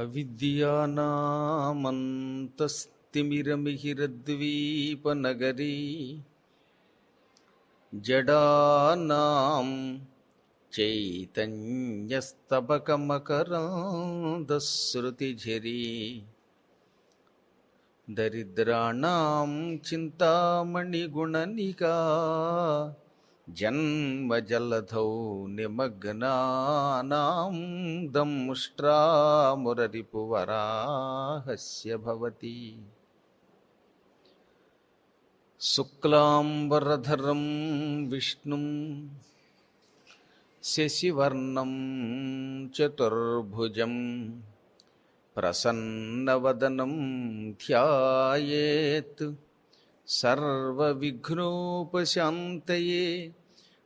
అవిద్యానామంతస్తిమిరమిహిరద్వీపనగరీ జడానాం చైతన్యస్తబకమకరాంధశ్రుతిఝరీ దరిద్రాణం చింతామణిగుణనికా జన్మజలధౌ నిమగ్నానాం దంష్ట్రామురరిపువరాహస్య భవతి. శుక్లాంబరధరం విష్ణుం శశివర్ణం చతుర్భుజం ప్రసన్నవదనం ధ్యాయేత్. సర్వవిఘ్నోపశాంతయే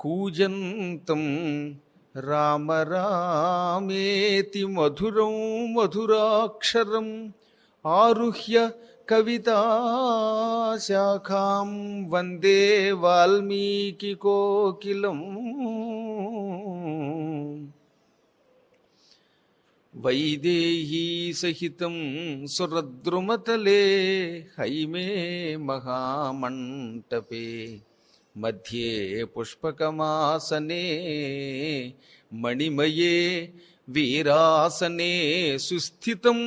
कूजन्तं राम रामेति मधुरं मधुराक्षरम् आरुह्य कविताशाखां वन्दे वाल्मीकिकोकिलम्। वैदेहीसहितं सुरद्रुमतले हैमे महामण्टपे मध्ये पुष्पकमासने मणिमये वीरासने सुस्थितम्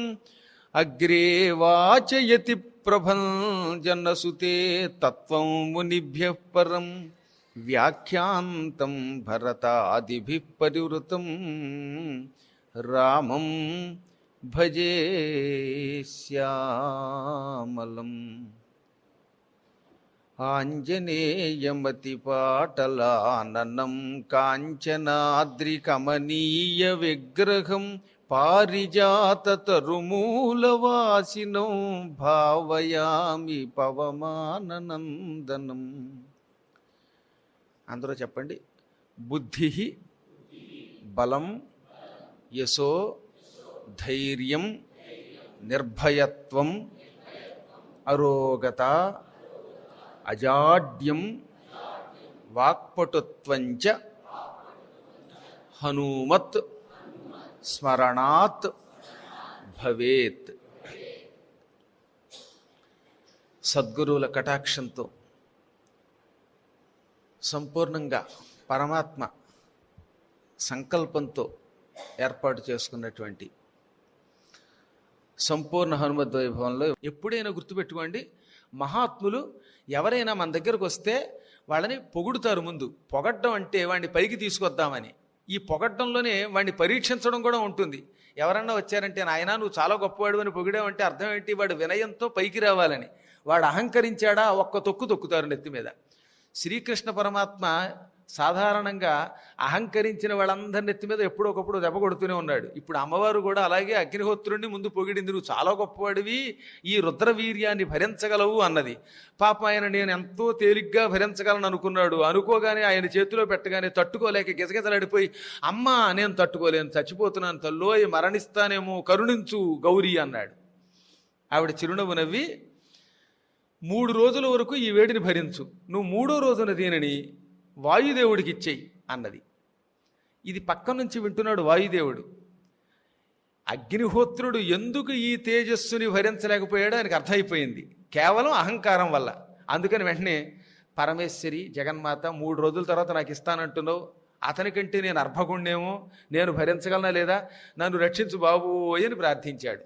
अग्रे वाचयति प्रभञ्जनसुते तत्त्वं मुनिभ्यः परं व्याख्यान्तं भरतादिभिः ఆంజనేయమతి పాటలాననం కాంచనాద్రి కమనీయ విగ్రహం పారిజాత తరుమూలవాసినం భావయామి పవమానందనం అందరూ చెప్పండి. బుద్ధి బలం యశో ధైర్యం నిర్భయత్వం అరోగత అజాడ్యం వాక్పటుత్వంచ హనుమత్ స్మరణాత్ భవేత్. సద్గురువుల కటాక్షంతో సంపూర్ణంగా పరమాత్మ సంకల్పంతో ఏర్పాటు చేసుకున్నటువంటి సంపూర్ణ హనుమద్ వైభవంలో ఎప్పుడైనా గుర్తుపెట్టుకోండి. మహాత్ములు ఎవరైనా మన దగ్గరకు వస్తే వాళ్ళని పొగుడుతారు ముందు. పొగడ్డం అంటే వాడిని పైకి తీసుకొద్దామని. ఈ పొగడ్డంలోనే వాడిని పరీక్షించడం కూడా ఉంటుంది. ఎవరన్నా వచ్చారంటే నాయన నువ్వు చాలా గొప్పవాడు అని పొగిడావంటే అర్థం ఏంటి? వాడు వినయంతో పైకి రావాలని. వాడు అహంకరించాడా? ఒక్క తొక్కు తొక్కుతారు నెత్తి మీద. శ్రీకృష్ణ పరమాత్మ సాధారణంగా అహంకరించిన వాళ్ళందరి నెత్తి మీద ఎప్పుడో ఒకప్పుడు దెబ్బ కొడుతూనే ఉన్నాడు. ఇప్పుడు అమ్మవారు కూడా అలాగే అగ్నిహోత్రుడిని ముందు పొగిడింది నువ్వు చాలా గొప్పవాడివి. ఈ రుద్రవీర్యాన్ని భరించగలవు అన్నది. పాప ఆయన నేను ఎంతో తేలిగ్గా భరించగలను అనుకున్నాడు. అనుకోగానే ఆయన చేతిలో పెట్టగానే తట్టుకోలేక గిజగిజలాడిపోయి అమ్మా నేను తట్టుకోలేను. చచ్చిపోతున్నాను తల్లోయ్ మరణిస్తానేమో. కరుణించు గౌరీ అన్నాడు. ఆవిడ చిరునవ్వు నవ్వి మూడు రోజుల వరకు ఈ వేడిని భరించు. నువ్వు మూడో రోజున దీనిని వాయుదేవుడికి ఇచ్చేయి అన్నది. ఇది పక్క నుంచి వింటున్నాడు వాయుదేవుడు. అగ్నిహోత్రుడు ఎందుకు ఈ తేజస్సుని భరించలేకపోయాడో ఆయనకు అర్థమైపోయింది. కేవలం అహంకారం వల్ల. అందుకని వెంటనే పరమేశ్వరి జగన్మాత మూడు రోజుల తర్వాత నాకు ఇస్తానంటున్నావు. అతనికంటే నేను అర్భగుణ్ణేమో నేను భరించగలనా లేదా? నన్ను రక్షించు బాబు అని ప్రార్థించాడు.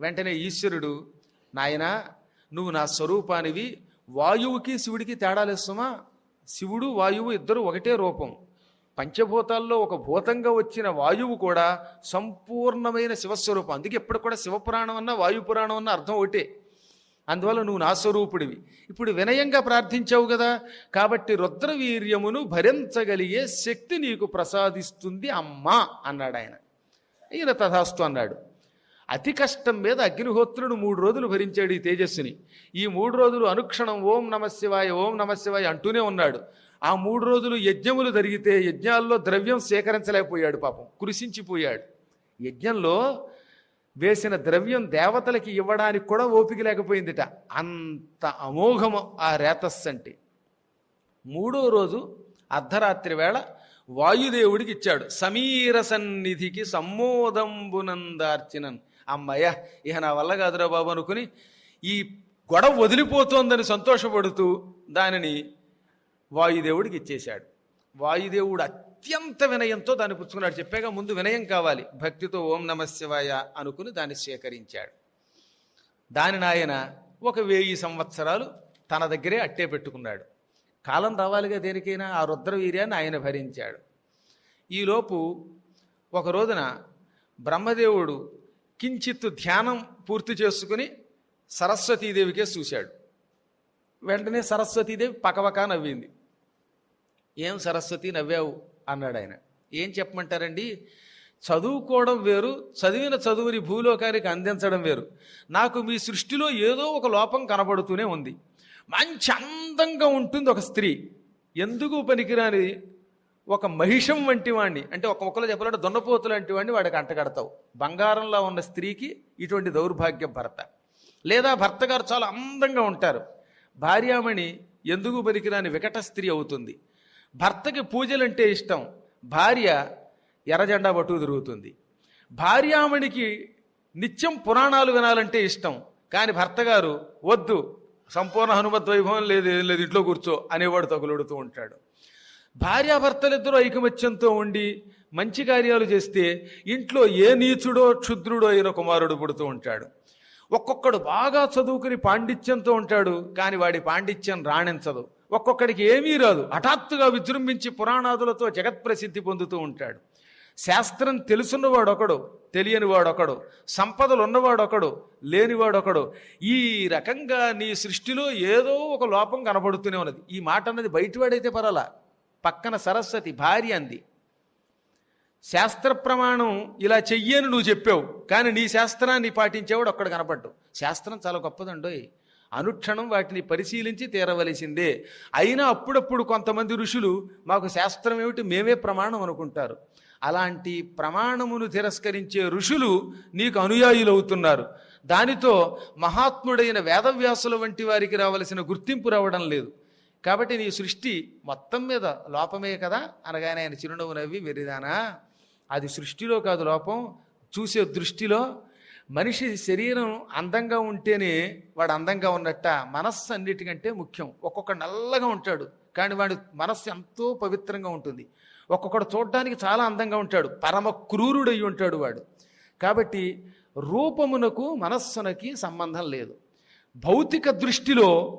వెంటనే ఈశ్వరుడు నాయనా నువ్వు నా స్వరూపానివి వాయువుకి శివుడికి తేడాలేస్తుమా శివుడు వాయువు ఇద్దరు ఒకటే రూపం. పంచభూతాల్లో ఒక భూతంగా వచ్చిన వాయువు కూడా సంపూర్ణమైన శివస్వరూపం. అందుకే ఎప్పుడు కూడా శివపురాణం అన్నా వాయుపురాణం అన్న అర్థం ఒకటే. అందువల్ల నువ్వు నా స్వరూపుడివి. ఇప్పుడు వినయంగా ప్రార్థించావు కదా కాబట్టి రుద్రవీర్యమును భరించగలిగే శక్తి నీకు ప్రసాదిస్తుంది అమ్మా అన్నాడు ఆయన ఈయన తథాస్తు అన్నాడు. అతి కష్టం మీద అగ్నిహోత్రుడు మూడు రోజులు భరించాడు ఈ తేజస్సుని. ఈ మూడు రోజులు అనుక్షణం ఓం నమశివాయ ఓం నమశివాయ అంటూనే ఉన్నాడు. ఆ మూడు రోజులు యజ్ఞములు జరిగితే యజ్ఞాల్లో ద్రవ్యం సేకరించలేకపోయాడు పాపం కురిసించిపోయాడు. యజ్ఞంలో వేసిన ద్రవ్యం దేవతలకి ఇవ్వడానికి కూడా ఓపిక లేకపోయిందిట. అంత అమోఘము ఆ రేతస్సు అంటే. మూడో రోజు అర్ధరాత్రి వేళ వాయుదేవుడికి ఇచ్చాడు సమీర సన్నిధికి సమ్మోదంబునందార్చినన్. అమ్మయ్య ఇక నా వల్ల కాదురా బాబు అనుకుని ఈ గొడవ వదిలిపోతోందని సంతోషపడుతూ దానిని వాయుదేవుడికి ఇచ్చేశాడు. వాయుదేవుడు అత్యంత వినయంతో దాన్ని పుచ్చుకున్నాడు. చెప్పాక ముందు వినయం కావాలి. భక్తితో ఓం నమశివాయ అనుకుని దాన్ని స్వీకరించాడు. దానిని ఆయన ఒక వెయ్యి సంవత్సరాలు తన దగ్గరే అట్టే పెట్టుకున్నాడు. కాలం రావాలిగా దేనికైనా ఆ రుద్రవీర్యాన్ని ఆయన భరించాడు. ఈలోపు ఒక రోజున బ్రహ్మదేవుడు కించిత్తు ధ్యానం పూర్తి చేసుకుని సరస్వతీదేవికే చూశాడు. వెంటనే సరస్వతీదేవి పకపకా నవ్వింది. ఏం సరస్వతి నవ్వావు? అన్నాడు ఆయన. ఏం చెప్పమంటారండి? చదువుకోవడం వేరు చదివిన చదువుని భూలోకానికి అందించడం వేరు. నాకు మీ సృష్టిలో ఏదో ఒక లోపం కనబడుతూనే ఉంది. మంచి అందంగా ఉంటుంది ఒక స్త్రీ. ఎందుకు పనికిరాని ఒక మహిషం వంటి వాడిని అంటే ఒక మొక్కలో చెప్పాలంటే దున్నపోతు లాంటి వాడిని వాడికి అంటగడతావు బంగారంలో ఉన్న స్త్రీకి ఇటువంటి దౌర్భాగ్యం భర్త. లేదా భర్త గారు చాలా అందంగా ఉంటారు. భార్యామణి ఎందుకు పనికిరాని వికట స్త్రీ అవుతుంది. భర్తకి పూజలంటే ఇష్టం. భార్య ఎర్రజెండా పట్టు తిరుగుతుంది. భార్యామణికి నిత్యం పురాణాలు వినాలంటే ఇష్టం. కానీ భర్త గారు వద్దు సంపూర్ణ హనుమత్ వైభవం లేదు ఏం లేదు ఇంట్లో కూర్చో అనేవాడు తగులుడుతూ ఉంటాడు. భార్యాభర్తలిద్దరూ ఐకమత్యంతో ఉండి మంచి కార్యాలు చేస్తే ఇంట్లో ఏ నీచుడో క్షుద్రుడో అయిన కుమారుడు పుడుతూ ఉంటాడు. ఒక్కొక్కడు బాగా చదువుకుని పాండిత్యంతో ఉంటాడు కానీ వాడి పాండిత్యం రాణించదు. ఒక్కొక్కడికి ఏమీ రాదు. హఠాత్తుగా విజృంభించి పురాణాదులతో జగత్ప్రసిద్ధి పొందుతూ ఉంటాడు. శాస్త్రం తెలుసున్నవాడొకడు తెలియనివాడొకడు తెలియని వాడొకడు సంపదలు ఉన్నవాడొకడు లేనివాడొకడు ఈ రకంగా నీ సృష్టిలో ఏదో ఒక లోపం కనబడుతూనే ఉన్నది. ఈ మాట అన్నది బయటవాడైతే పర్వాలా? పక్కన సరస్వతి భార్య అంది శాస్త్ర ప్రమాణం ఇలా చెయ్యని నువ్వు చెప్పావు కానీ నీ శాస్త్రాన్ని పాటించేవాడు ఒక్కడు కనపడ్డు. శాస్త్రం చాలా గొప్పదండోయ్. అనుక్షణం వాటిని పరిశీలించి తీరవలసిందే. అయినా అప్పుడప్పుడు కొంతమంది ఋషులు మాకు శాస్త్రం ఏమిటి మేమే ప్రమాణం అనుకుంటారు. అలాంటి ప్రమాణమును తిరస్కరించే ఋషులు నీకు అనుయాయులు అవుతున్నారు దానితో మహాత్ముడైన వేదవ్యాసుల వంటి వారికి రావలసిన గుర్తింపు రావడం లేదు. కాబట్టి నీ సృష్టి మొత్తం మీద లోపమే కదా? అనగానే ఆయన చిరునవ్వు నవ్వి వెరిదానా అది సృష్టిలో కాదు లోపం. చూసే దృష్టిలో మనిషి శరీరం అందంగా ఉంటేనే వాడు అందంగా ఉన్నట్ట మనస్సు అన్నిటికంటే ముఖ్యం. ఒక్కొక్క నల్లగా ఉంటాడు. కానీ వాడి మనస్సు ఎంతో పవిత్రంగా ఉంటుంది. ఒక్కొక్కడు చూడడానికి చాలా అందంగా ఉంటాడు. పరమ క్రూరుడై ఉంటాడు వాడు. కాబట్టి రూపమునకు మనస్సునకి సంబంధం లేదు. భౌతిక దృష్టిలో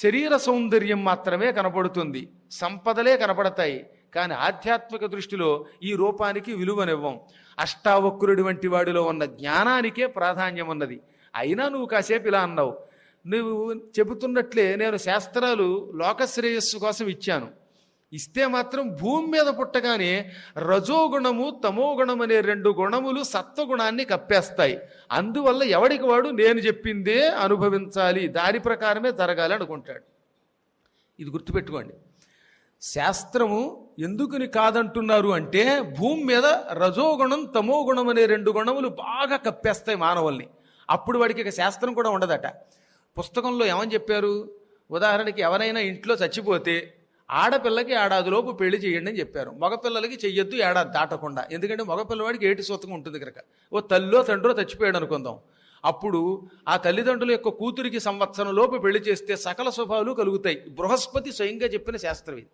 శరీర సౌందర్యం మాత్రమే కనపడుతుంది. సంపదలే కనపడతాయి. కానీ ఆధ్యాత్మిక దృష్టిలో ఈ రూపానికి విలువనివ్వం. అష్టావక్రుడి వంటి వాడిలో ఉన్న జ్ఞానానికే ప్రాధాన్యం ఉన్నది. అయినా నువ్వు కాసేపు ఇలా అన్నావు. నువ్వు చెబుతున్నట్లే నేను శాస్త్రాలు లోకశ్రేయస్సు కోసం ఇచ్చాను. ఇస్తే మాత్రం భూమి మీద పుట్టగానే రజోగుణము తమోగుణం అనే రెండు గుణములు సత్వగుణాన్ని కప్పేస్తాయి. అందువల్ల ఎవడికి వాడు నేను చెప్పిందే అనుభవించాలి దాని ప్రకారమే జరగాలి అనుకుంటాడు. ఇది గుర్తుపెట్టుకోండి. శాస్త్రము ఎందుకుని కాదంటున్నారు అంటే భూమి మీద రజోగుణం తమోగుణం అనే రెండు గుణములు బాగా కప్పేస్తాయి మానవుల్ని. అప్పుడు వాడికి ఇక శాస్త్రం కూడా ఉండదట. పుస్తకంలో ఏమని చెప్పారు? ఉదాహరణకి ఎవరైనా ఇంట్లో చచ్చిపోతే ఆడపిల్లకి ఏడాదిలోపు పెళ్ళి చేయండి అని చెప్పారు. మగపిల్లలకి చెయ్యొద్దు ఏడాది దాటకుండా. ఎందుకంటే మగపిల్లవాడికి ఏటి సొత్తగా ఉంటుంది కనుక. ఓ తల్లో తండ్రో చచ్చిపోయాడు అనుకుందాం. అప్పుడు ఆ తల్లిదండ్రుల యొక్క కూతురికి సంవత్సరంలోపు పెళ్ళి చేస్తే సకల స్వభావాలు కలుగుతాయి. బృహస్పతి స్వయంగా చెప్పిన శాస్త్రం ఇది.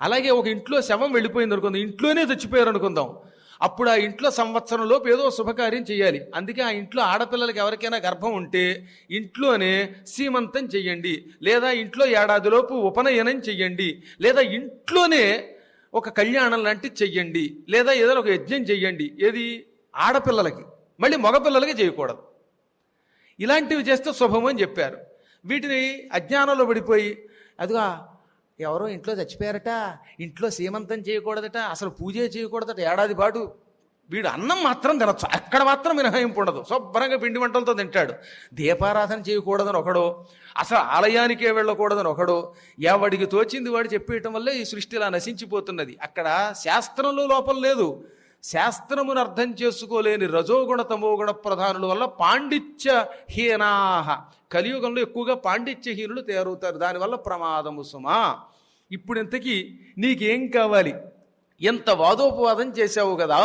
అలాగే ఒక ఇంట్లో శవం వెళ్ళిపోయింది అనుకుందాం. ఇంట్లోనే చచ్చిపోయారు అనుకుందాం. అప్పుడు ఆ ఇంట్లో సంవత్సరంలోపు ఏదో శుభకార్యం చేయాలి. అందుకే ఆ ఇంట్లో ఆడపిల్లలకి ఎవరికైనా గర్భం ఉంటే ఇంట్లోనే సీమంతం చెయ్యండి. లేదా ఇంట్లో ఏడాదిలోపు ఉపనయనం చెయ్యండి. లేదా ఇంట్లోనే ఒక కళ్యాణం లాంటిది చెయ్యండి. లేదా ఏదైనా ఒక యజ్ఞం చెయ్యండి. ఏది? ఆడపిల్లలకి. మళ్ళీ మగపిల్లలకి చేయకూడదు. ఇలాంటివి చేస్తే శుభము అని చెప్పారు. వీటిని అజ్ఞానంలో పడిపోయి అదిగా ఎవరో ఇంట్లో చచ్చిపోయారట ఇంట్లో సీమంతం చేయకూడదట అసలు పూజే చేయకూడదట ఏడాది పాటు వీడు అన్నం మాత్రం తినచ్చు అక్కడ మాత్రం మినహాయింపు ఉండదు. శుభ్రంగా పిండి వంటలతో తింటాడు. దీపారాధన చేయకూడదని ఒకడు అసలు ఆలయానికే వెళ్ళకూడదని ఒకడు ఎవడికి తోచింది వాడు చెప్పేయటం వల్లే ఈ సృష్టి ఇలా నశించిపోతున్నది. అక్కడ శాస్త్రంలో లోపం లేదు. శాస్త్రమును అర్థం చేసుకోలేని రజోగుణ తమోగుణ ప్రధానుల వల్ల పాండిత్య హీనాహ కలియుగంలో ఎక్కువగా పాండిత్యహీనులు తయారవుతారు. దానివల్ల ప్రమాదము సుమా. ఇప్పుడు ఇంతకీ నీకేం కావాలి? ఎంత వాదోపవాదం చేశావు కదా?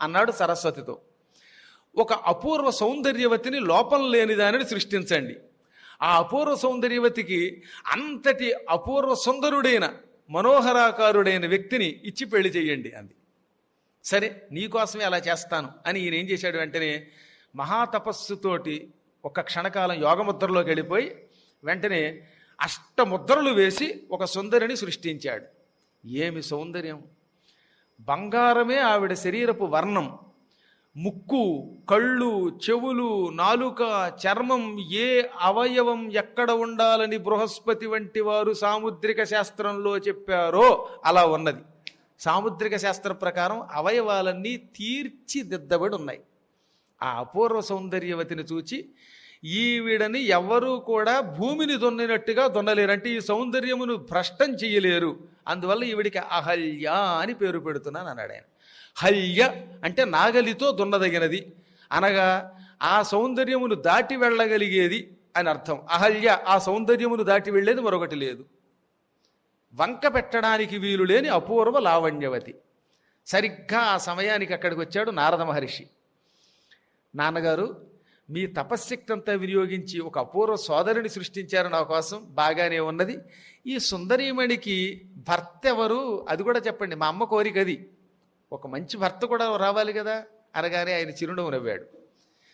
అన్నాడు సరస్వతితో. ఒక అపూర్వ సౌందర్యవతిని లోపం లేని దానిని సృష్టించండి. ఆ అపూర్వ సౌందర్యవతికి అంతటి అపూర్వ సుందరుడైన మనోహరాకారుడైన వ్యక్తిని ఇచ్చి పెళ్ళి చేయండి అంది. సరే నీకోసమే అలా చేస్తాను అని ఈయన ఏం చేశాడు వెంటనే మహాతపస్సుతోటి ఒక క్షణకాలం యోగముద్రలోకి వెళ్ళిపోయి వెంటనే అష్టముద్రలు వేసి ఒక సుందరిని సృష్టించాడు. ఏమి సౌందర్యం? బంగారమే ఆవిడ శరీరపు వర్ణం. ముక్కు కళ్ళు చెవులు నాలుక చర్మం ఏ అవయవం ఎక్కడ ఉండాలని బృహస్పతి వంటి వారు సాముద్రిక శాస్త్రంలో చెప్పారో అలా ఉన్నది. సాముద్రిక శాస్త్ర ప్రకారం అవయవాలన్నీ తీర్చిదిద్దబడి ఉన్నాయి. ఆ అపూర్వ సౌందర్యవతిని చూచి ఈవిడని ఎవ్వరూ కూడా భూమిని దున్నినట్టుగా దున్నలేరు అంటే ఈ సౌందర్యమును భ్రష్టం చెయ్యలేరు అందువల్ల ఈవిడికి అహల్య అని పేరు పెడుతున్నాను అన్నాడు ఆయన. హల్య అంటే నాగలితో దున్నదగినది. అనగా ఆ సౌందర్యమును దాటి వెళ్ళగలిగేది అని అర్థం. అహల్య ఆ సౌందర్యమును దాటి వెళ్ళేది మరొకటి లేదు. వంక పెట్టడానికి వీలు లేని అపూర్వ లావణ్యవతి. సరిగ్గా ఆ సమయానికి అక్కడికి వచ్చాడు నారద మహర్షి. నాన్నగారు మీ తపశ్శక్తి అంతా వినియోగించి ఒక అపూర్వ సోదరిని సృష్టించారు నా కోసం. బాగానే ఉన్నది. ఈ సుందరీమణికి భర్త ఎవరు? అది కూడా చెప్పండి. మా అమ్మ కోరిక అది. ఒక మంచి భర్త కూడా రావాలి కదా? అనగానే ఆయన చిరునవ్వు నవ్వాడు.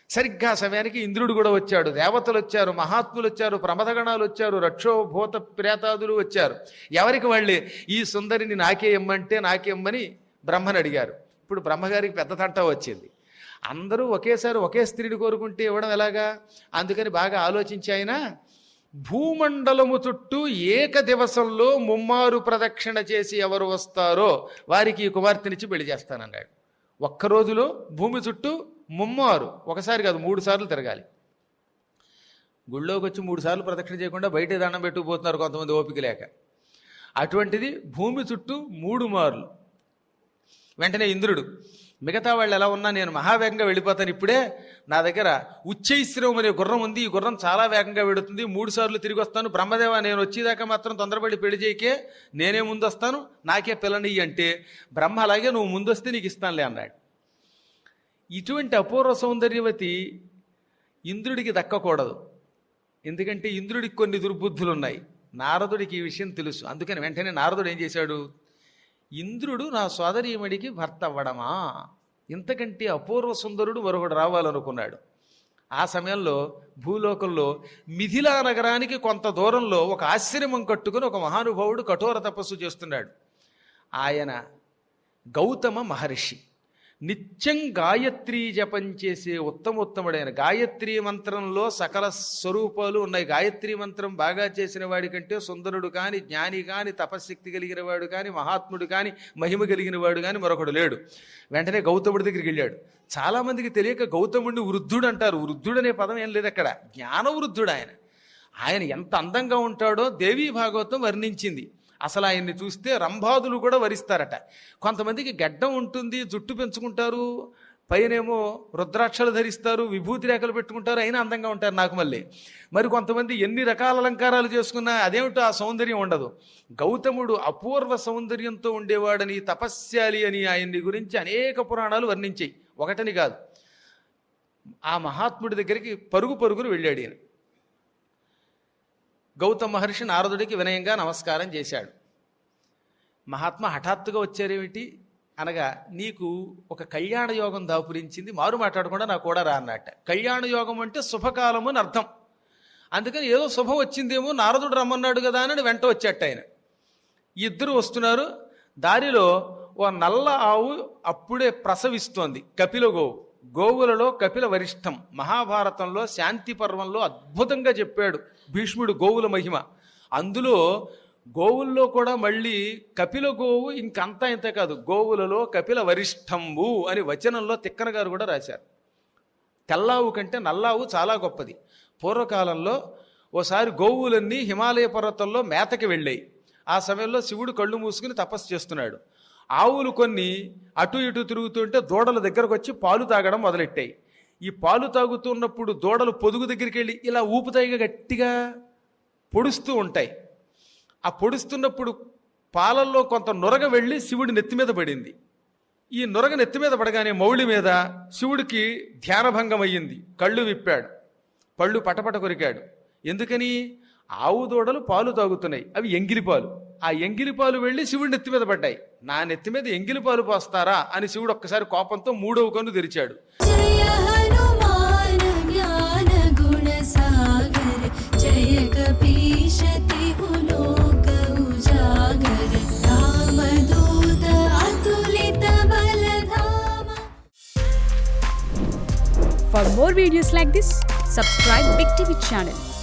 సరిగ్గా సమయానికి ఇంద్రుడు కూడా వచ్చాడు. దేవతలు వచ్చారు మహాత్ములు వచ్చారు ప్రమదగణాలు వచ్చారు రక్షో భూత ప్రేతాదులు వచ్చారు. ఎవరికి వాళ్ళే? ఈ సుందరిని నాకే ఇమ్మంటే నాకే ఇమ్మని బ్రహ్మని అడిగారు. ఇప్పుడు బ్రహ్మగారికి పెద్ద తంట వచ్చింది. అందరూ ఒకేసారి ఒకే స్త్రీని కోరుకుంటే ఇవ్వడం ఎలాగా? అందుకని బాగా ఆలోచించి ఆయన భూమండలము చుట్టూ ఏక దివసంలో ముమ్మారు ప్రదక్షిణ చేసి ఎవరు వస్తారో వారికి ఈ కుమార్తెనిచ్చి పెళ్ళి చేస్తానన్నాడు. ఒక్క రోజులో భూమి చుట్టూ ముమ్మారు ఒకసారి కాదు మూడు సార్లు తిరగాలి. గుళ్ళోకి వచ్చి మూడు సార్లు ప్రదక్షిణ చేయకుండా బయట దండం పెట్టుకుపోతున్నారు కొంతమంది ఓపిక లేక. అటువంటిది భూమి చుట్టూ మూడు మార్లు. వెంటనే ఇంద్రుడు మిగతా వాళ్ళు ఎలా ఉన్నా నేను మహావేగంగా వెళ్ళిపోతాను ఇప్పుడే నా దగ్గర ఉచ్చైశ్రవం అనే గుర్రం ఉంది. ఈ గుర్రం చాలా వేగంగా వెడుతుంది. మూడు సార్లు తిరిగి వస్తాను. బ్రహ్మదేవ నేను వచ్చేదాకా మాత్రం తొందరపడి పెళ్ళి చేయకే నేనే ముందు వస్తాను. నాకే పిల్లని అంటే బ్రహ్మ అలాగే నువ్వు ముందు వస్తే నీకు ఇస్తానులే అన్నాడు. ఇటువంటి అపూర్వ సౌందర్యవతి ఇంద్రుడికి దక్కకూడదు. ఎందుకంటే ఇంద్రుడికి కొన్ని దుర్బుద్ధులు ఉన్నాయి నారదుడికి ఈ విషయం తెలుసు. అందుకని వెంటనే నారదుడు ఏం చేశాడు? ఇంద్రుడు నా సోదరీమడికి భర్త అవ్వడమా ఇంతకంటే అపూర్వ సుందరుడు మరొకడు రావాలనుకున్నాడు. ఆ సమయంలో భూలోకంలో మిథిలా నగరానికి కొంత దూరంలో ఒక ఆశ్రమం కట్టుకుని ఒక మహానుభావుడు కఠోర తపస్సు చేస్తున్నాడు. ఆయన గౌతమ మహర్షి. నిత్యం గాయత్రీ జపం చేసే ఉత్తమోత్తముడైన గాయత్రీ మంత్రంలో సకల స్వరూపాలు ఉన్నాయి. గాయత్రీ మంత్రం బాగా చేసిన వాడికంటే సుందరుడు కాని జ్ఞాని కాని తపశ్శక్తి కలిగిన వాడు కాని మహాత్ముడు కాని మహిమ కలిగిన వాడు కాని మరొకడు లేడు. వెంటనే గౌతముడి దగ్గరికి వెళ్ళాడు. చాలామందికి తెలియక గౌతముడిని వృద్ధుడు అంటారు. వృద్ధుడు అనే పదం ఏం లేదు అక్కడ. జ్ఞాన వృద్ధుడు ఆయన. ఆయన ఎంత అందంగా ఉంటాడో దేవీ భాగవతం వర్ణించింది. అసలు ఆయన్ని చూస్తే రంభాదులు కూడా వరిస్తారట. కొంతమందికి గడ్డం ఉంటుంది జుట్టు పెంచుకుంటారు పైనేమో రుద్రాక్షలు ధరిస్తారు విభూతి రేఖలు పెట్టుకుంటారు అయినా అందంగా ఉంటారు నాకు మళ్ళీ. మరి కొంతమంది ఎన్ని రకాల అలంకారాలు చేసుకున్నా అదేమిటో ఆ సౌందర్యం ఉండదు. గౌతముడు అపూర్వ సౌందర్యంతో ఉండేవాడని తపస్యాలి అని ఆయన్ని గురించి అనేక పురాణాలు వర్ణించాయి. ఒకటని కాదు. ఆ మహాత్ముడి దగ్గరికి పరుగు పరుగును వెళ్ళాడు ఈయన. గౌతమ మహర్షి నారదుడికి వినయంగా నమస్కారం చేశాడు. మహాత్మ హఠాత్తుగా వచ్చారేమిటి? అనగా నీకు ఒక కళ్యాణ యోగం దాపురించింది మారు మాట్లాడకుండా నాకు కూడా రా అన్నట్ట. కళ్యాణ యోగం అంటే శుభకాలము అని అర్థం. అందుకని ఏదో శుభం వచ్చిందేమో నారదుడు రమ్మన్నాడు కదా అని వెంట వచ్చేట ఆయన. ఇద్దరు వస్తున్నారు. దారిలో ఓ నల్ల ఆవు అప్పుడే ప్రసవిస్తోంది. కపిల గోవు గోవులలో కపిల వరిష్టం. మహాభారతంలో శాంతి పర్వంలో అద్భుతంగా చెప్పాడు భీష్ముడు గోవుల మహిమ. అందులో గోవుల్లో కూడా మళ్ళీ కపిల గోవు ఇంకంతా ఇంత కాదు. గోవులలో కపిల వరిష్టంబు అని వచనంలో తిక్కన గారు కూడా రాశారు. తెల్లావు కంటే నల్లావు చాలా గొప్పది. పూర్వకాలంలో ఓసారి గోవులన్నీ హిమాలయ పర్వతంలో మేతకి వెళ్ళాయి. ఆ సమయంలో శివుడు కళ్ళు మూసుకుని తపస్సు చేస్తున్నాడు. ఆవులు కొన్ని అటు ఇటు తిరుగుతుంటే దూడల దగ్గరకు వచ్చి పాలు తాగడం మొదలెట్టాయి. ఈ పాలు తాగుతున్నప్పుడు దూడలు పొదుగు దగ్గరికి వెళ్ళి ఇలా ఊపుతాయిగా గట్టిగా పొడుస్తూ ఉంటాయి. ఆ పొడుస్తున్నప్పుడు పాలల్లో కొంత నొరగ వెళ్ళి శివుడి నెత్తి మీద పడింది. ఈ నొరగ నెత్తి మీద పడగానే మౌళి మీద శివుడికి ధ్యానభంగం అయ్యింది కళ్ళు విప్పాడు. పళ్ళు పటపట కొరికాడు. ఎందుకని? ఆవు దూడలు పాలు తాగుతున్నాయి. అవి ఎంగిలి పాలు. ఆ ఎంగిలిపాలు వెళ్ళి శివుడి నెత్తి మీద పడ్డాయి. నా నెత్తి మీద ఎంగిలిపాలు పోస్తారా అని శివుడు ఒక్కసారి కోపంతో మూడవ కన్ను తెరిచాడు. For more videos like this, subscribe Big TV channel.